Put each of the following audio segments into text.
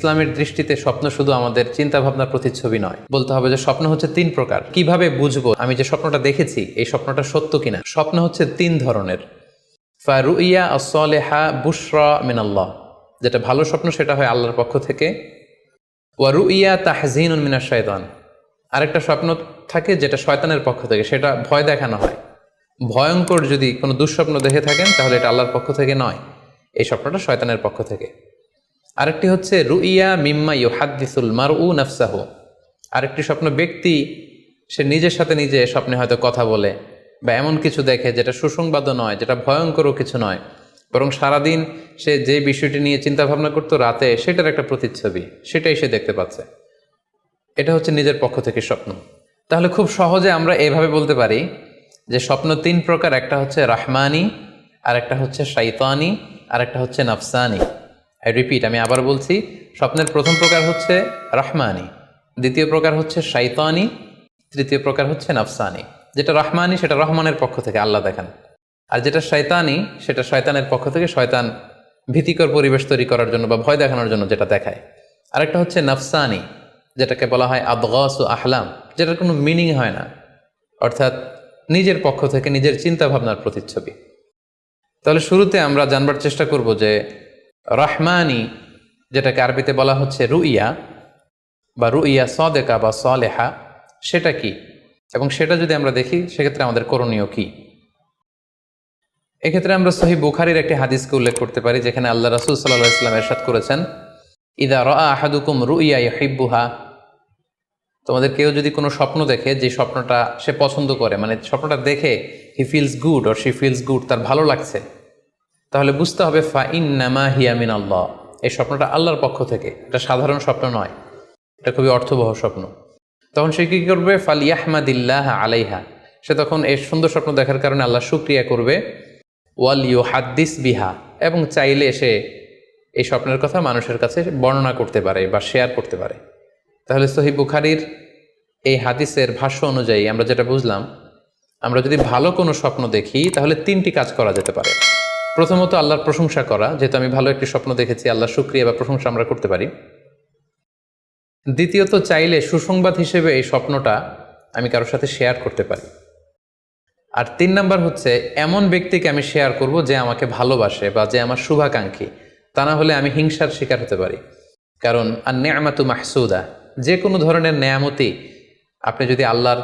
ইসলামের দৃষ্টিতে স্বপ্ন শুধু আমাদের চিন্তা ভাবনার প্রতিচ্ছবি নয়। বলতে হবে যে স্বপ্ন হচ্ছে তিন প্রকার। কীভাবে বুঝব আমি যে স্বপ্নটা দেখেছি, এই স্বপ্নটা সত্য কিনা? স্বপ্ন হচ্ছে তিন ধরনের। ফারুইয়া আসলেহা বুশরা মিনাল্লাহ। যেটা ভালো স্বপ্ন, সেটা হয় আল্লাহর পক্ষ থেকে। ওয়ারুইয়া তাহজিন মিনা শয়তান আরেকটা স্বপ্ন থাকে যেটা শয়তানের পক্ষ থেকে, সেটা ভয় দেখানো হয়। ভয়ঙ্কর যদি কোনো দুঃস্বপ্ন দেখে থাকেন, তাহলে এটা আল্লাহর পক্ষ থেকে নয়। এই স্বপ্নটা শয়তানের পক্ষ থেকে। আরেকটি হচ্ছে, রুইয়া মিম্মা ইউহাদ্দিসুল মার উ নাফসাহ। আরেকটি স্বপ্ন ব্যক্তি, সে নিজের সাথে নিজে স্বপ্নে হয়তো কথা বলে বা এমন কিছু দেখে যেটা সুসংবাদও নয়, যেটা ভয়ঙ্করও কিছু নয়। বরং সারাদিন সে যে বিষয়টি নিয়ে চিন্তা ভাবনা করতো রাতে, সেটার একটা প্রতিচ্ছবি, সেটাই সে দেখতে পাচ্ছে। এটা হচ্ছে নিজের পক্ষ থেকে স্বপ্ন। তাহলে খুব সহজে আমরা এভাবে বলতে পারি যে স্বপ্ন তিন প্রকার, একটা হচ্ছে রাহমানি আর একটা হচ্ছে শাইতানি আর একটা হচ্ছে নাফসানি। আই রিপিট আমি আবার বলছি, স্বপ্নের প্রথম প্রকার হচ্ছে রাহমানি, দ্বিতীয় প্রকার হচ্ছে শাইতানি, তৃতীয় প্রকার হচ্ছে নাফসানি। যেটা রহমানি, সেটা রহমানের পক্ষ থেকে, আল্লাহ দেখান। আর যেটা শয়তানি সেটা শয়তানের পক্ষ থেকে শয়তান ভীতিকর পরিবেশ তৈরি করার জন্য বা ভয় দেখানোর জন্য যেটা দেখায়। আরেকটা হচ্ছে নাফসানি, যেটাকে বলা হয় আদগাস ও আহলাম, যেটার কোনো মিনিং হয় না। অর্থাৎ নিজের পক্ষ থেকে নিজের চিন্তা ভাবনার প্রতিচ্ছবি। তাহলে শুরুতে আমরা জানবার চেষ্টা করব যে রহমানি, যেটাকে আরবিতে বলা হচ্ছে রুইয়া বা রুইয়া সদেকা বা সলেহা, সেটা কি? এবং সেটা যদি আমরা দেখি, সেক্ষেত্রে আমাদের করণীয় কি? এক্ষেত্রে আমরা সহি বুখারির একটি হাদিসকে উল্লেখ করতে পারি, যেখানে আল্লাহ রাসুল সাল্লাহ ইসলাম এরশাদ করেছেন, ইদা আহাদুকুম রুইয়া ইহিব্বুহা তোমাদের কেউ যদি কোনো স্বপ্ন দেখে, যে স্বপ্নটা সে পছন্দ করে মানে স্বপ্নটা দেখে, he feels good or she feels good তার ভালো লাগছে তাহলে বুঝতে হবে ফা ইন নামা হিয়ামিন আল্লাহ এই স্বপ্নটা আল্লাহর পক্ষ থেকে। এটা সাধারণ স্বপ্ন নয়। এটা খুবই অর্থবহ স্বপ্ন। তখন সে কী করবে? ফাল ইয়াহমাদিল্লাহ আলাইহা। সে তখন এই সুন্দর স্বপ্ন দেখার কারণে আল্লাহ শুক্রিয়া করবে। ওয়াল ইউ হাদ্দিস বিহা। এবং চাইলে সে এই স্বপ্নের কথা মানুষের কাছে বর্ণনা করতে পারে বা শেয়ার করতে পারে। তাহলে সহি বুখারির এই হাদিসের ভাষ্য অনুযায়ী আমরা যেটা বুঝলাম, আমরা যদি ভালো কোনো স্বপ্ন দেখি, তাহলে তিনটি কাজ করা যেতে পারে। প্রথমত আল্লাহর প্রশংসা করা, যেহেতু আমি ভালো একটি স্বপ্ন দেখেছি আল্লাহ শুক্রিয়া বা প্রশংসা আমরা করতে পারি। দ্বিতীয়ত, চাইলে সুসংবাদ হিসেবে এই স্বপ্নটা আমি কারোর সাথে শেয়ার করতে পারি। আর তিন নাম্বার হচ্ছে, এমন ব্যক্তিকে আমি শেয়ার করব যে আমাকে ভালোবাসে বা যে আমার শুভাকাঙ্ক্ষী। তা না হলে আমি হিংসার শিকার হতে পারি। কারণ আর নেয়ামাতু মাহসুদা, যে কোনো ধরনের নেয়ামতি আপনি যদি আল্লাহর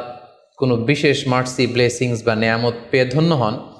কোনো বিশেষ মার্সি, ব্লেসিংস বা নেয়ামত পেয়ে ধন্য হন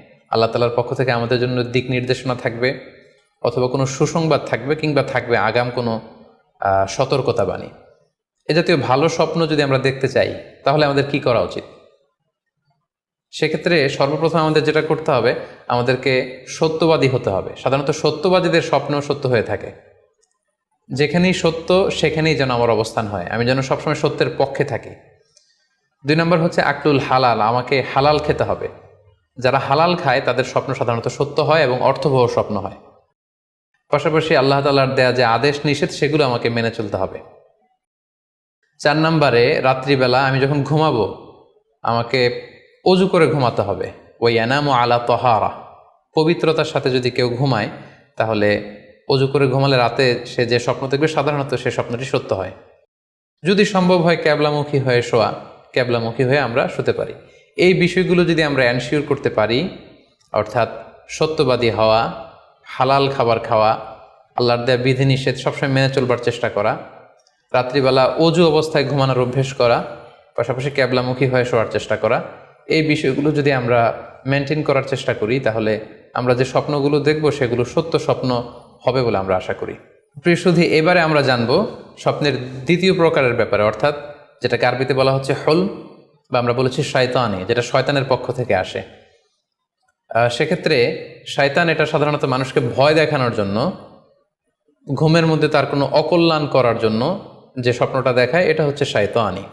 আল্লাহ তালার পক্ষ থেকে আমাদের জন্য দিক নির্দেশনা থাকবে অথবা কোনো সুসংবাদ থাকবে কিংবা থাকবে আগাম কোনো সতর্কতা বাণী এ জাতীয় ভালো স্বপ্ন যদি আমরা দেখতে চাই, তাহলে আমাদের কি করা উচিত? সেক্ষেত্রে সর্বপ্রথম আমাদের যেটা করতে হবে, আমাদেরকে সত্যবাদী হতে হবে। সাধারণত সত্যবাদীদের স্বপ্ন সত্য হয়ে থাকে। যেখানেই সত্য, সেখানেই যেন আমার অবস্থান হয়। আমি যেন সবসময় সত্যের পক্ষে থাকি। দুই নম্বর হচ্ছে আকলুল হালাল, আমাকে হালাল খেতে হবে। যারা হালাল খায়, তাদের স্বপ্ন সাধারণত সত্য হয় এবং অর্থবহ স্বপ্ন হয়। পাশাপাশি আল্লাহ তালার দেয়া যে আদেশ নিষেধ, সেগুলো আমাকে মেনে চলতে হবে। চার নম্বরে, রাত্রিবেলা আমি যখন ঘুমাবো, আমাকে অজু করে ঘুমাতে হবে। ওই এনাম আলা তহারা। পবিত্রতার সাথে যদি কেউ ঘুমায়, তাহলে অজু করে ঘুমালে রাতে সে যে স্বপ্ন দেখবে, সাধারণত সে স্বপ্নটি সত্য হয়। যদি সম্ভব হয়, ক্যাবলামুখী হয়ে শোয়া। ক্যাবলামুখী হয়ে আমরা শুতে পারি। এই বিষয়গুলো যদি আমরা অ্যানশিওর করতে পারি, অর্থাৎ সত্যবাদী হওয়া, হালাল খাবার খাওয়া, আল্লাহর দেয়া বিধিনিষেধ সবসময় মেনে চলবার চেষ্টা করা, রাত্রিবেলা অজু অবস্থায় ঘুমানোর অভ্যেস করা, পাশাপাশি ক্যাবলামুখী হয়ে শোয়ার চেষ্টা করা, এই বিষয়গুলো যদি আমরা মেনটেন করার চেষ্টা করি, তাহলে আমরা যে স্বপ্নগুলো দেখব, সেগুলো সত্য স্বপ্ন হবে বলে আমরা আশা করি। প্রিয় শুধু এবারে আমরা জানব স্বপ্নের দ্বিতীয় প্রকারের ব্যাপারে, অর্থাৎ যেটাকে আরবিতে বলা হচ্ছে হল বা আমরা বলেছি শয়তানি, যেটা শয়তানের পক্ষ থেকে আসে। সেক্ষেত্রে শয়তান এটা সাধারণত মানুষকে ভয় দেখানোর জন্য, ঘুমের মধ্যে তার কোনো অকল্যাণ করার জন্য যে স্বপ্নটা দেখায়, এটা হচ্ছে শায়তানি।